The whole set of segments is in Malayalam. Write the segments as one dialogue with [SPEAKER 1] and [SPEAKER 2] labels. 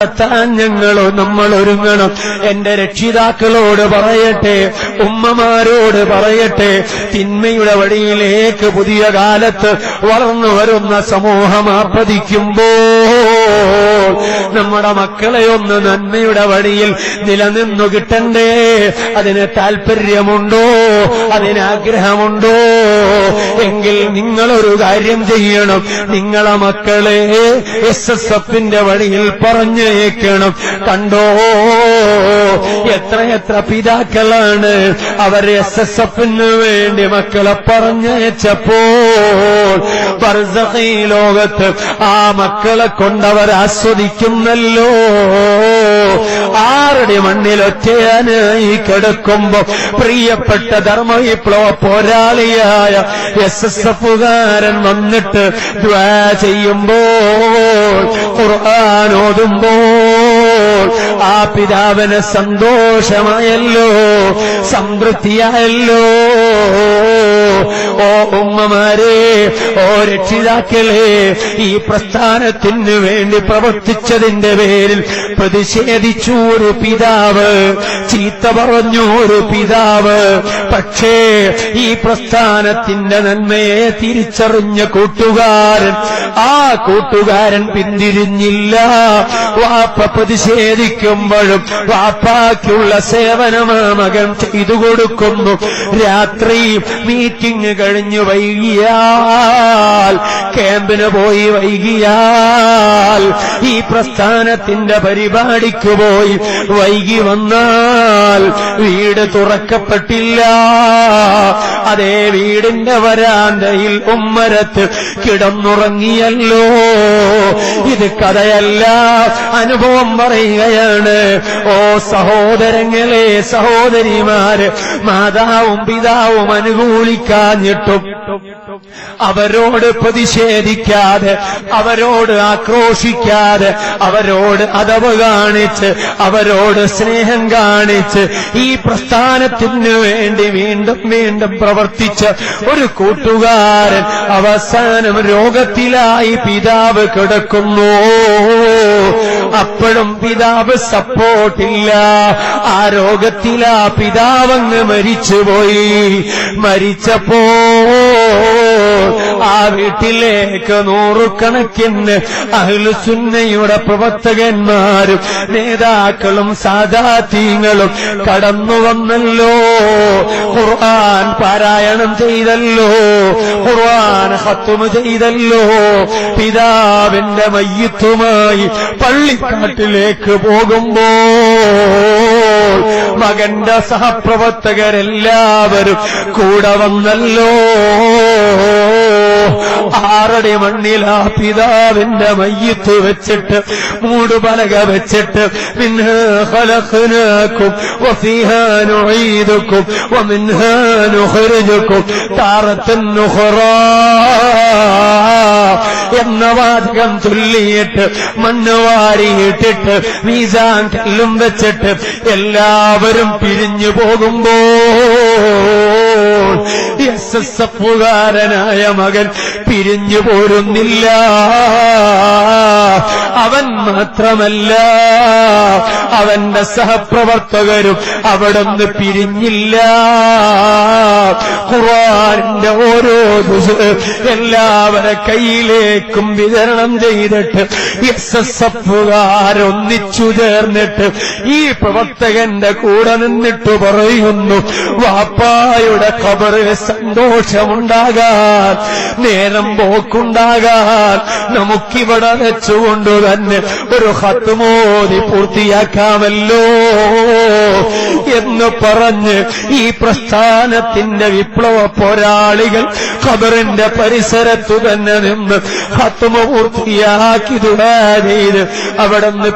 [SPEAKER 1] ഞങ്ങളോ നമ്മൾ ഒരുങ്ങണം. എന്റെ രക്ഷിതാക്കളോട് പറയട്ടെ ഉമ്മമാരോട് പറയട്ടെ തിന്മയുടെ വഴിയിലേക്ക് പുതിയ കാലത്ത് വളർന്നു വരുന്ന സമൂഹം ആപ്പതിക്കുമ്പോ നമ്മുടെ മക്കളെ ഒന്ന് നന്മയുടെ വഴിയിൽ നിലനിന്നു കിട്ടണ്ടേ? അതിന് താല്പര്യമുണ്ടോ അതിനാഗ്രഹമുണ്ടോ എങ്കിൽ നിങ്ങളൊരു കാര്യം ചെയ്യണം. നിങ്ങളെ മക്കളെ എസ് എസ് എഫിന്റെ വഴിയിൽ പറഞ്ഞേക്കണം കണ്ടോ എത്ര എത്ര പിതാക്കളാണ് അവർ എസ് എസ് എഫിന് വേണ്ടി മക്കളെ പറഞ്ഞയച്ചപ്പോൾ. ലോകത്ത് ആ മക്കളെ കൊണ്ടവർ ആസ്വദിക്കുന്നല്ലോ. ആരുടെ മണ്ണിൽ ഒറ്റയാനായി കിടക്കുമ്പോ പ്രിയപ്പെട്ട ധർമ്മ വിപ്ലവ പോരാളിയായ എസ് എസ് എഫുകാരൻ വന്നിട്ട് ദ്വാ ചെയ്യുമ്പോൾ ഖുർആൻ ഓതുമ്പോൾ ആ പിതാവിന് സന്തോഷമായല്ലോ സംതൃപ്തിയായല്ലോ. ഓ ഉമ്മമാരെ ഓ രക്ഷിതാക്കളെ ഈ പ്രസ്ഥാനത്തിന് വേണ്ടി പ്രവർത്തിച്ചതിന്റെ പേരിൽ പ്രതിഷേധിച്ചു ഒരു പിതാവ് ചീത്ത പറഞ്ഞു ഒരു പിതാവ്. പക്ഷേ ഈ പ്രസ്ഥാനത്തിന്റെ നന്മയെ തിരിച്ചറിഞ്ഞ കൂട്ടുകാരൻ ആ കൂട്ടുകാരൻ പിന്തിരിഞ്ഞില്ല. വാപ്പ പ്രതിഷേധിക്കുമ്പോഴും വാപ്പാക്കുള്ള സേവനമാ മകൻ ചെയ്തു കൊടുക്കുന്നു. രാത്രി മീറ്റിംഗ് കഴിഞ്ഞു വൈകിയാൽ ക്യാമ്പിന് പോയി വൈകിയാൽ ഈ പ്രസ്ഥാനത്തിന്റെ പരിപാടിക്ക് പോയി വൈകി വന്നാൽ വീട് തുറക്കപ്പെട്ടില്ല. അതേ വീടിന്റെ വരാന്തയിൽ ഉമ്മരത്ത് കിടന്നുറങ്ങിയല്ലോ. ഇത് കഥയല്ല. അനുഭവം പറയുകയാണ്. ഓ സഹോദരങ്ങളെ സഹോദരിമാര് മാതാവും പിതാവും അനുകൂലിക്കാഞ്ഞിട്ടും അവരോട് പ്രതിഷേധിക്കാതെ അവരോട് ആക്രോശിക്കാതെ അവരോട് അതവ് കാണിച്ച് അവരോട് സ്നേഹം കാണിച്ച് ഈ പ്രസ്ഥാനത്തിന് വേണ്ടി വീണ്ടും വീണ്ടും പ്രവർത്തിച്ച ഒരു കൂട്ടുകാരൻ അവസാനം രോഗത്തിലായി പിതാവ് കിടക്കുന്നു. അപ്പോഴും പിതാവ് സപ്പോർട്ടില്ല ആ രോഗത്തിലാ പിതാവങ്ങ് മരിച്ചുപോയി. മരിച്ചപ്പോ ആ വീട്ടിലേക്ക് നൂറുകണക്കിന് അഹ്ലുസുന്നയുടെ പ്രവർത്തകന്മാരും നേതാക്കളും സാദാത്യങ്ങളും കടന്നു വന്നല്ലോ. ഖുർആൻ പാരായണം ചെയ്തല്ലോ. ഖുർആൻ ഹത്തുമ ചെയ്തല്ലോ. പിതാവിന്റെ മയ്യത്തുമായി പള്ളിക്കാട്ടിലേക്ക് പോകുമ്പോ മകന്റെ സഹപ്രവർത്തകരെല്ലാവരും കൂടെ വന്നല്ലോ. ആറടി മണ്ണിലാ പിതാവിന്റെ മയ്യത്ത് വെച്ചിട്ട് മൂടുപലക വെച്ചിട്ട് മിൻഹാ ഖലഖനാകും വഫീഹാ നുഈദുകും വമിൻഹാ നുഖ്രിജുകും താറത്തൻ നുഖറാ എന്ന വാചകം ചൊല്ലിയിട്ട് മണ്ണ് വാരിയിട്ടിട്ട് മീസാൻ കല്ലും വെച്ചിട്ട് എല്ലാവരും പിരിഞ്ഞു പോകുമ്പോൾ എസ് എസ് എഫുകാരനായ മകൻ പിരിഞ്ഞു പോരുന്നില്ല. അവൻ മാത്രമല്ല. അവന്റെ സഹപ്രവർത്തകരും അവിടുന്ന് പിരിഞ്ഞില്ല. ഖുർആന്റെ ഓരോ എല്ലാവരെ കയ്യിലേക്കും വിതരണം ചെയ്തിട്ട് എസ് എസ് എഫുകാരൊന്നിച്ചു ചേർന്നിട്ട് ഈ പ്രവർത്തകന്റെ കൂടെ നിന്നിട്ട് പറയുന്നു വാപ്പായുടെ ഖബറിൽ സന്തോഷമുണ്ടാകാൻ നേരം പോക്കുണ്ടാകാൻ നമുക്കിവിടെ വെച്ചുകൊണ്ട് തന്നെ ഒരു ഹത്തുമോതി പൂർത്തിയാക്കാമല്ലോ എന്ന് പറഞ്ഞ് ഈ പ്രസ്ഥാനത്തിന്റെ വിപ്ലവ പോരാളികൾ ഖബറിന്റെ പരിസരത്തു തന്നെ നിന്ന് ഹത്തുമ പൂർത്തിയാക്കി ചെയ്ത് അവിടെ നിന്ന്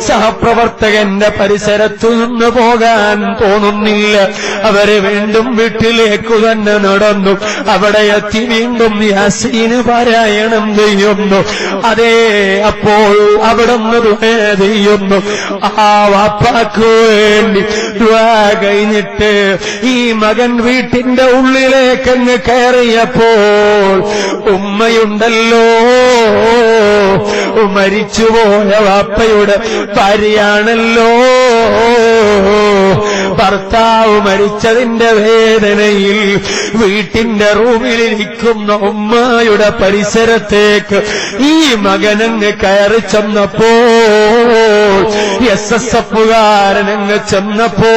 [SPEAKER 1] സഹപ്രവർത്തകന്റെ പരിസരത്തു നിന്ന് പോകാൻ തോന്നുന്നില്ല. അവർ വീണ്ടും വീട്ടിലേക്കു തന്നെ നടന്നു. അവിടെ എത്തി വീണ്ടും യാസീന് പാരായണം ചെയ്യുന്നു. അതേ അപ്പോൾ അവിടെ നിന്ന് ചെയ്യുന്നു. ആ വാപ്പാക്ക് വേണ്ടി കഴിഞ്ഞിട്ട് ഈ മകൻ വീട്ടിന്റെ ഉള്ളിലേക്കങ്ങ് കയറിയപ്പോൾ ഉമ്മയുണ്ടല്ലോ. മരിച്ചുപോയ വാപ്പയുടെ ഭാര്യയാണല്ലോ. ഭർത്താവ് മരിച്ചതിന്റെ വേദനയിൽ വീട്ടിന്റെ റൂമിലിരിക്കുന്ന ഉമ്മയുടെ പരിസരത്തേക്ക് ഈ മകനങ്ങ് കയറി ചെന്നപ്പോ എസ് എസ് എഫുകാരനങ്ങ് ചെന്നപ്പോ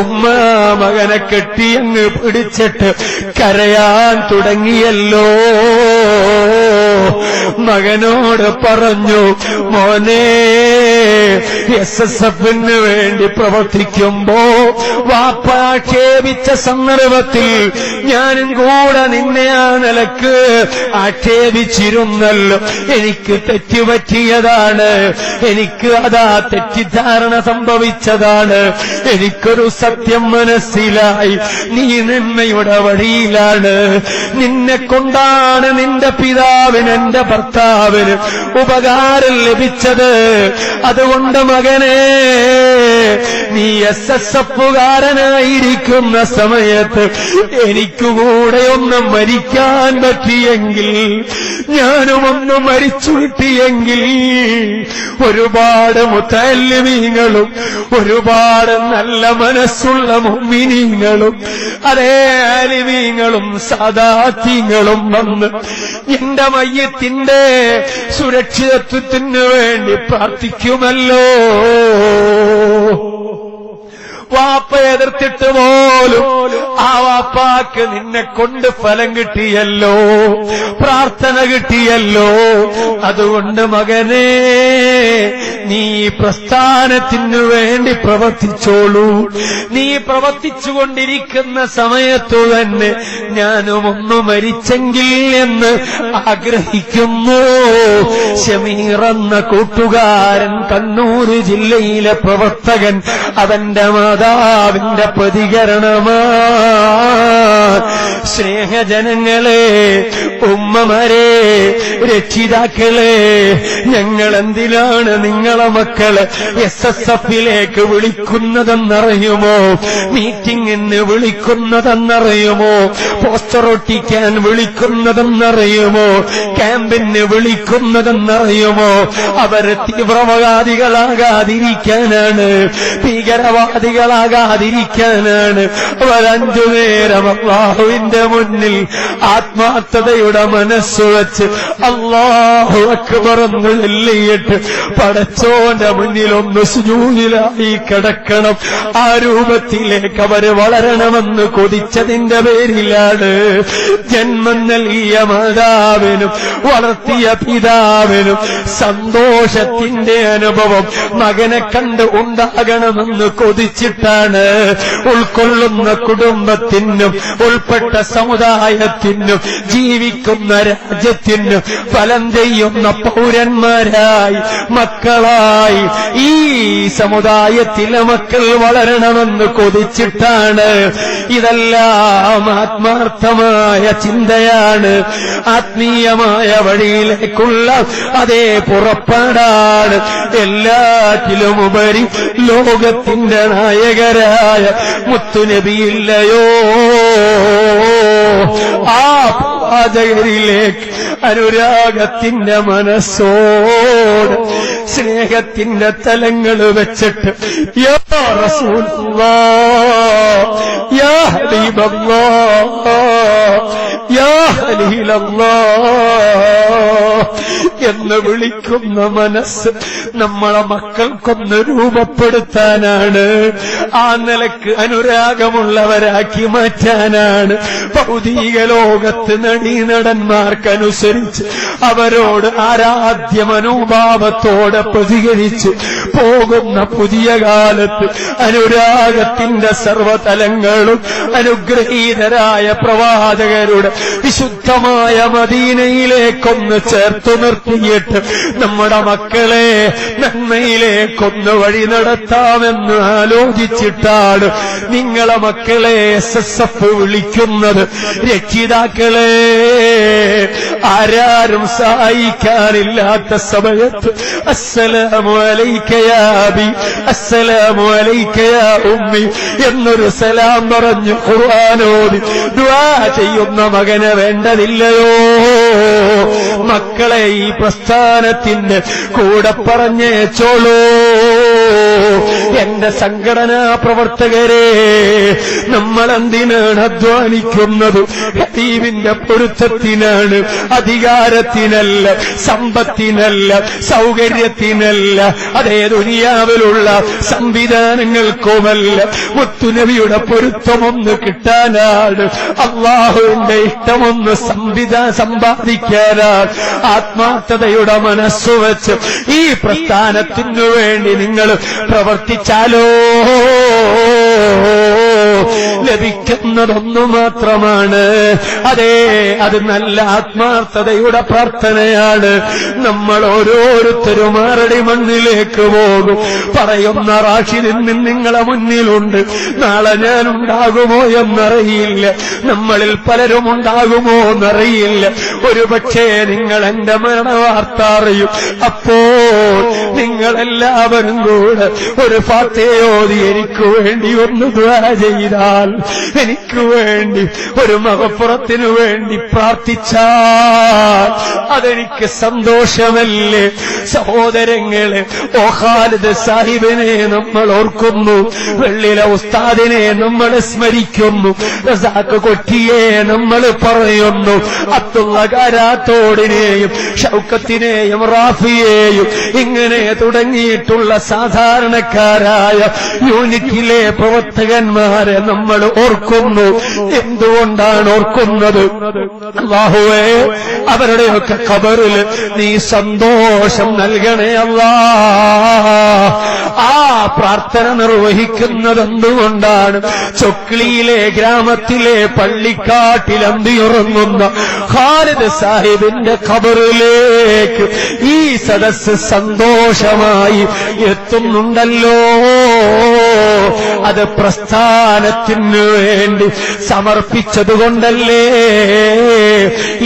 [SPEAKER 1] ഉമ്മ മകനെ കെട്ടിയങ്ങ് പിടിച്ചിട്ട് കരയാൻ തുടങ്ങിയല്ലോ. മകനോട് പറഞ്ഞു മോനെ എസ് എസ് എഫിന് വേണ്ടി പ്രവർത്തിക്കുമ്പോ വാപ്പ ആക്ഷേപിച്ച സന്ദർഭത്തിൽ ഞാനും കൂടെ നിന്നെ ആ നിലയ്ക്ക് ആക്ഷേപിച്ചിരുന്നല്ലോ. എനിക്ക് തെറ്റുപറ്റിയതാണ്. എനിക്ക് അതാ തെറ്റിദ്ധാരണ സംഭവിച്ചതാണ്. എനിക്കൊരു സത്യം മനസ്സിലായി. നീ നിന്നയുടെ വഴിയിലാണ്. നിന്നെ കൊണ്ടാണ് നിന്റെ പിതാവിന് എന്റെ ഭർത്താവിന് ഉപകാരം ലഭിച്ചത് അതുകൊണ്ട് മകനെ നീ എസ് എസ് എഫുകാരനായിരിക്കുന്ന സമയത്ത് എനിക്കുകൂടെ ഒന്ന് മരിക്കാൻ പറ്റിയെങ്കിൽ ഞാനും ഒന്ന് മരിച്ചു കിട്ടിയെങ്കിൽ ഒരുപാട് മുത്തല്ലിമീങ്ങളും ഒരുപാട് നല്ല മനസ്സുള്ള മുമ്മിനീങ്ങളും അതേ അലിമീങ്ങളും സദാത്യങ്ങളും വന്ന് എന്റെ മയ്യത്തിന്റെ സുരക്ഷിതത്വത്തിന് വേണ്ടി പ്രാർത്ഥിക്കുമല്ലോ. വാപ്പ എതിർത്തിട്ട് പോലും ആ വാപ്പാക്ക് നിന്നെ കൊണ്ട് ഫലം കിട്ടിയല്ലോ പ്രാർത്ഥന കിട്ടിയല്ലോ. അതുകൊണ്ട് മകനെ നീ പ്രസ്ഥാനത്തിനു വേണ്ടി പ്രവർത്തിച്ചോളൂ. നീ പ്രവർത്തിച്ചുകൊണ്ടിരിക്കുന്ന സമയത്തു തന്നെ ഞാനും ഒന്ന് മരിച്ചെങ്കിൽ എന്ന് ആഗ്രഹിക്കുന്നു. ഷമീർ എന്ന കൂട്ടുകാരൻ കണ്ണൂർ ജില്ലയിലെ പ്രവർത്തകൻ അവന്റെ മാതാവിന്റെ പ്രതികരണമാ. സ്നേഹജനങ്ങളെ ഉമ്മമാരെ രക്ഷിതാക്കളെ ഞങ്ങൾ എന്തിനാണ് നിങ്ങളെ മക്കളെ എസ് എസ് എഫിലേക്ക് വിളിക്കുന്നതെന്നറിയുമോ? മീറ്റിംഗിന് വിളിക്കുന്നതെന്നറിയുമോ? പോസ്റ്റർ ഒട്ടിക്കാൻ വിളിക്കുന്നതെന്നറിയുമോ? ക്യാമ്പിന് വിളിക്കുന്നതെന്നറിയുമോ? അവർ തീവ്രവാദികളാകാതിരിക്കാനാണ് ഭീകരവാദികളാകാതിരിക്കാനാണ് അവരഞ്ചു നേരം അള്ളാഹുവിന്റെ മുന്നിൽ ആത്മാർത്ഥതയുടെ മനസ്സ് വെച്ച് അള്ളാഹു അക്ബറന്ന് ചൊല്ലിയിട്ട് പടച്ചോന്റെ മുന്നിൽ ഒന്ന് സുജൂഹിലായി കിടക്കണം. ആ രൂപത്തിലേക്ക് അവർ വളരണമെന്ന് കൊതിച്ചതിന്റെ പേരിലാണ് ജന്മം നൽകിയ മാതാവിനും വളർത്തിയ പിതാവിനും സന്തോഷത്തിന്റെ അനുഭവം മകനെ കണ്ട് ഉണ്ടാകണമെന്ന് കൊതിച്ചിട്ടാണ് ഉൾക്കൊള്ളുന്ന കുടുംബത്തിനും ഉൾപ്പെട്ട സമുദായത്തിനും ജീവിക്കുന്ന രാജ്യത്തിനും ഫലം ചെയ്യുന്ന പൗരന്മാരായി മക്കളായി. ഈ സമുദായത്തിലെ മക്കൾ വളരണമെന്ന് കൊതിച്ചിട്ടാണ് ഇതെല്ലാം ആത്മാർത്ഥമായ ചിന്തയാണ്. ആത്മീയമായ വഴിയിലേക്കുള്ള അതേ പുറപ്പാടാണ്. എല്ലാറ്റിലും ഉപരി ലോകത്തിന്റെ നായകരായ മുത്തുനബിയില്ലയോ? ആ പ്രവാചകരിലേക്ക് അനുരാഗത്തിന്റെ മനസ്സോട് സ്നേഹത്തിന്റെ തലങ്ങൾ വെച്ചിട്ട് യാ യാ യാ എന്ന് വിളിക്കുന്ന മനസ്സ് നമ്മളെ മക്കൾക്കൊന്ന് രൂപപ്പെടുത്താനാണ്. ആ നിലയ്ക്ക് അനുരാഗമുള്ളവരാക്കി മാറ്റാനാണ്. ഭൗതിക ലോകത്ത് നടീനടന്മാർക്കനുസരിച്ച് അവരോട് ആരാധ്യ മനോഭാവത്തോടെ പ്രതികരിച്ച് പോകുന്ന പുതിയ കാലത്ത് അനുരാഗത്തിന്റെ സർവതലങ്ങളും അനുഗ്രഹീതരായ പ്രവാചകരുടെ വിശുദ്ധമായ മദീനയിലേക്കൊന്ന് ചേർത്തു നിർത്തിയിട്ട് നമ്മുടെ മക്കളെ നന്മയിലേക്കൊന്ന് വഴി നടത്താമെന്ന് ആലോചിച്ചിട്ടാണ് നിങ്ങളെ മക്കളെ എസ് എസ് എഫ് വിളിക്കുന്നത്. രക്ഷിതാക്കളെ ആരാരും സഹായിക്കാനില്ലാത്ത സമയത്ത് അസ്സലാമു അലൈക്കയാബി അസ്സലാമു അലൈക്കയാ ഉമ്മി എന്നൊരു സലാം പറഞ്ഞു ഖുർആാനോദി ദുആ ചെയ്യുന്ന മകന് വേണ്ടതില്ലയോ? മക്കളെ ഈ പ്രസ്ഥാനത്തിന്റെ കൂടെ പറഞ്ഞേച്ചോളൂ. എന്റെ സംഘടനാ പ്രവർത്തകരെ നമ്മൾ എന്തിനാണ് അധ്വാനിക്കുന്നത്? ഹബീബിന്റെ പൊരുത്തത്തിനാണ് അധികാരത്തിനല്ല സമ്പത്തിനല്ല സൗകര്യത്തിനല്ല അതേ ദുനിയാവിലുള്ള സംവിധാനങ്ങൾക്കുമല്ല. മുത്തുനബിയുടെ പൊരുത്തമൊന്ന് കിട്ടാനാണ് അള്ളാഹുവിന്റെ ഇഷ്ടമൊന്ന് സംവിധാ സമ്പാദിക്കാനാണ്. ആത്മാർത്ഥതയുടെ മനസ്സു വെച്ച് ഈ പ്രസ്ഥാനത്തിനു വേണ്ടി നിങ്ങൾ പ്രവർത്തിച്ചാലോ? ലഭിക്കുന്നതൊന്നു മാത്രമാണ്. അതെ അത് നല്ല ആത്മാർത്ഥതയുടെ പ്രാർത്ഥനയാണ്. നമ്മൾ ഓരോരുത്തരും ആരുടെ മണ്ണിലേക്ക് പോകും. പറയുന്ന റാഷിദിൻ നിങ്ങളെ മുന്നിലുണ്ട്. നാളെ ഞാൻ ഉണ്ടാകുമോ എന്നറിയില്ല. നമ്മളിൽ പലരും ഉണ്ടാകുമോ എന്നറിയില്ല. ഒരുപക്ഷേ നിങ്ങൾ എന്റെ മരണവാർത്ത അറിയും. അപ്പോൾ നിങ്ങളെല്ലാവരും കൂടെ ഒരു ഫാത്തയോതി എനിക്ക് വേണ്ടി ഒന്ന് ദ്വാ ചെയ്താൽ എനിക്ക് വേണ്ടി ഒരു മകപ്പുറത്തിനു വേണ്ടി പ്രാർത്ഥിച്ചാൽ അതെനിക്ക് സന്തോഷമല്ലേ? സഹോദരങ്ങളെ ഓ ഖാലിദ് സാഹിബിനെ നമ്മൾ ഓർക്കുന്നു വെള്ളിലെ ഉസ്താദിനെ നമ്മൾ സ്മരിക്കുന്നു റസാക്ക് കൊട്ടിയെ നമ്മൾ പറയുന്നു അത്തുള്ള കാരാത്തോടിനെയും ഷൗക്കത്തിനെയും റാഫിയെയും ഇങ്ങനെ തുടങ്ങിയിട്ടുള്ള സാധാരണക്കാരായ യൂണിറ്റിലെ പ്രവർത്തകന്മാരെ നമ്മൾ ഓർക്കുന്നു. എന്തുകൊണ്ടാണ് ഓർക്കുന്നത്? അള്ളാഹുവേ അവരുടെയൊക്കെ കബറിൽ നീ സന്തോഷം നൽകണേ അല്ലാ ആ പ്രാർത്ഥന നിർവഹിക്കുന്നത് എന്തുകൊണ്ടാണ് ചൊക്ലിയിലെ ഗ്രാമത്തിലെ പള്ളിക്കാട്ടിൽ അന്തിയുറങ്ങുന്ന ഖാലിദ് സാഹിബിന്റെ ഖബറിലേക്ക് ഈ സദസ് സന്തോഷമായി എത്തുന്നുണ്ടല്ലോ. അത് പ്രസ്ഥാനത്തിനു വേണ്ടി സമർപ്പിച്ചതുകൊണ്ടല്ലേ?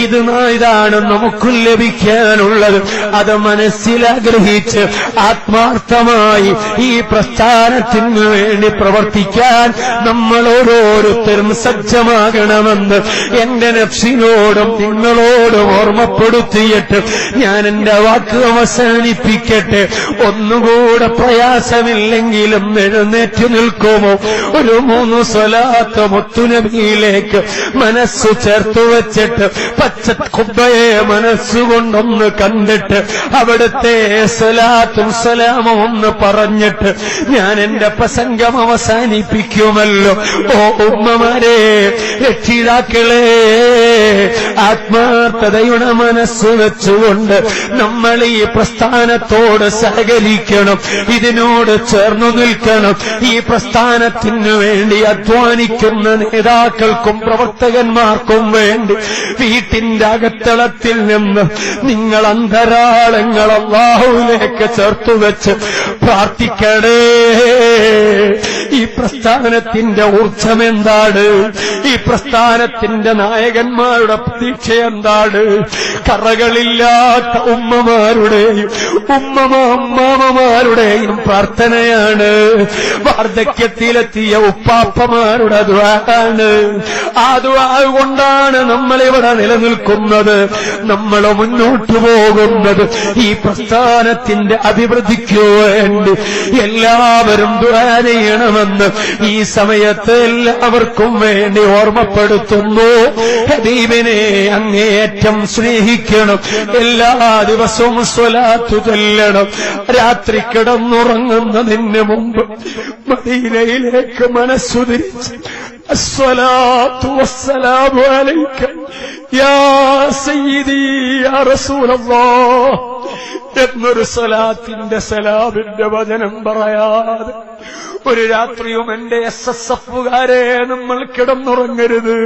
[SPEAKER 1] ഇത് ഇതാണ് നമുക്ക് ലഭിക്കാനുള്ളത്. അത് മനസ്സിലാഗ്രഹിച്ച് ആത്മാർത്ഥമായി ഈ പ്രസ്ഥാനത്തിനു വേണ്ടി പ്രവർത്തിക്കാൻ നമ്മൾ ഓരോരുത്തരും സജ്ജമാകണമെന്ന് എന്റെ നഫ്സിനോടും നിങ്ങളോടും ഓർമ്മപ്പെടുത്തിയിട്ട് ഞാൻ എന്റെ വാക്ക് അവസാനിപ്പിക്കട്ടെ. ഒന്നുകൂടെ പ്രയാസമില്ലെങ്കിലും എഴുന്നേറ്റ് നിൽക്കുമോ? ഒരു മൂന്ന് സ്വലാത്ത് മുത്തുനബിയിലേക്ക് മനസ്സ് ചേർത്തു വെച്ചിട്ട് പച്ച കുബ്ബയെ മനസ്സുകൊണ്ടൊന്ന് കണ്ടിട്ട് അവിടുത്തെ സ്വലാത്തും സലാമും ഒന്ന് പറഞ്ഞിട്ട് ഞാൻ എന്റെ പ്രസംഗം അവസാനിപ്പിക്കുമല്ലോ. ഓ ഉമ്മമാരെ രക്ഷിതാക്കളെ ആത്മാർത്ഥതയുടെ മനസ്സ് വെച്ചുകൊണ്ട് നമ്മൾ ഈ പ്രസ്ഥാനത്തോട് സഹകരിക്കണം ഇതിനോട് ചേർന്നു നിൽക്കണം. ഈ പ്രസ്ഥാനത്തിനു വേണ്ടി അധ്വാനിക്കുന്ന നേതാക്കൾക്കും പ്രവർത്തകന്മാർക്കും വേണ്ടി വീട്ടിന്റെ അകത്തളത്തിൽ നിന്ന് നിങ്ങൾ അന്തരാളങ്ങൾ ചേർത്തു വെച്ച് പ്രാർത്ഥിക്കണേ. ഈ പ്രസ്ഥാനത്തിന്റെ ഊർജം എന്താണ് ഈ പ്രസ്ഥാനത്തിന്റെ നായകന്മാരുടെ പ്രതീക്ഷ എന്താണ് കറകളില്ലാത്ത ഉമ്മമാരുടെയും ഉമ്മമ അമ്മാമമാരുടെയും പ്രാർത്ഥനയാണ്. വാർദ്ധക്യത്തിലെത്തിയ ഉപ്പാപ്പമാരുടെ ദ്വാരാണ് ആ ദ്വാ കൊണ്ടാണ് നമ്മളിവിടെ നിലനിൽക്കുന്നത്. നമ്മൾ മുന്നോട്ടു പോകുന്നത് ഈ പ്രസ്ഥാനത്തിന്റെ അഭിവൃദ്ധിക്കു വേണ്ടി. എല്ലാവരും ദ്വാ ചെയ്യണമെന്ന് ഈ സമയത്ത് എല്ലാവർക്കും വേണ്ടി ഓർമ്മപ്പെടുത്തുന്നു. ഹദീബിനെ അങ്ങേയറ്റം സ്നേഹിക്കണം. എല്ലാ ദിവസവും സ്വലാത്തു ചൊല്ലണം. രാത്രി കിടന്നുറങ്ങുന്നതിന് മുമ്പ് മദീനയിലേക്ക് മനസ്സു തിരിച്ച് അസ്വലാത്തു വസ്സലാമു അലൈക യാ സയ്യിദി യാ റസൂലല്ലാഹ് എന്നൊരു സലാത്തിന്റെ സലാബിന്റെ വചനം പറയാതെ ഒരു രാത്രിയും എന്റെ എസ് എസ് എഫുകാരെ നമ്മൾ കിടന്നുറങ്ങരുത്.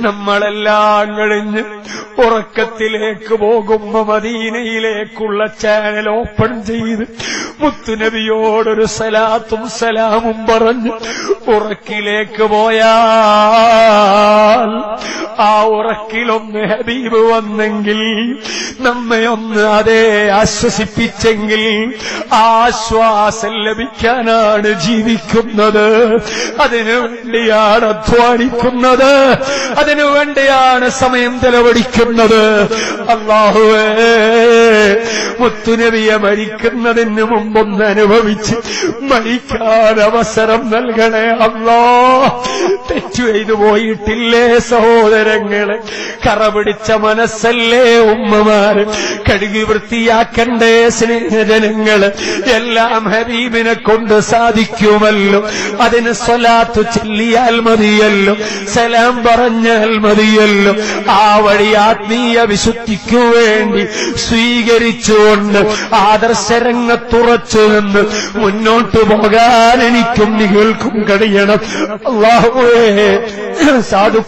[SPEAKER 1] നമ്മളെല്ലാം കഴിഞ്ഞ് ഉറക്കത്തിലേക്ക് പോകുമ്പോ മദീനയിലേക്കുള്ള ചാനൽ ഓപ്പൺ ചെയ്ത് മുത്തുനബിയോടൊരു സലാത്തും സലാമും പറഞ്ഞു ഉറക്കിലേക്ക് പോയാൽ ആ ഉറക്കിലൊന്ന് ഹബീബ് വന്നെങ്കിൽ നമ്മെ ഒന്ന് അതേ ആശ്വസിപ്പിച്ചെങ്കിൽ ആശ്വാസം ലഭിക്കാനാണ് ജീവിക്കുന്നത്. അതിനു വേണ്ടിയാണ് അധ്വാനിക്കുന്നത്. അതിനു വേണ്ടിയാണ് സമയം ചെലവഴിക്കുന്നത്. ചെയ്യുന്നത് അള്ളാഹുവേ മുത്തുനബിയെ മരിക്കുന്നതിന് മുമ്പൊന്ന് അനുഭവിച്ച് മരിക്കാൻ അവസരം നൽകണേ അള്ളാ. തെറ്റു ചെയ്തു പോയിട്ടില്ലേ സഹോദരങ്ങളെ? കറപിടിച്ച മനസ്സല്ലേ ഉമ്മമാര്? കഴുകി വൃത്തിയാക്കണ്ടേ സ്നേഹജനങ്ങൾ? എല്ലാം ഹബീബിനെ കൊണ്ട് സാധിക്കുമല്ലോ. അതിന് സ്വലാത്തു ചൊല്ലിയാൽ മതിയല്ലോ. സലാം പറഞ്ഞാൽ മതിയല്ലോ. ആ വഴി ആത്മീയ വിശുദ്ധിക്കു വേണ്ടി സ്വീകരിച്ചുകൊണ്ട് ആദർശരംഗത്തുറച്ചു നിന്ന് മുന്നോട്ടു പോകാൻ എനിക്കും നികൾക്കും കഴിയണം. അള്ളാഹുവേ സാധു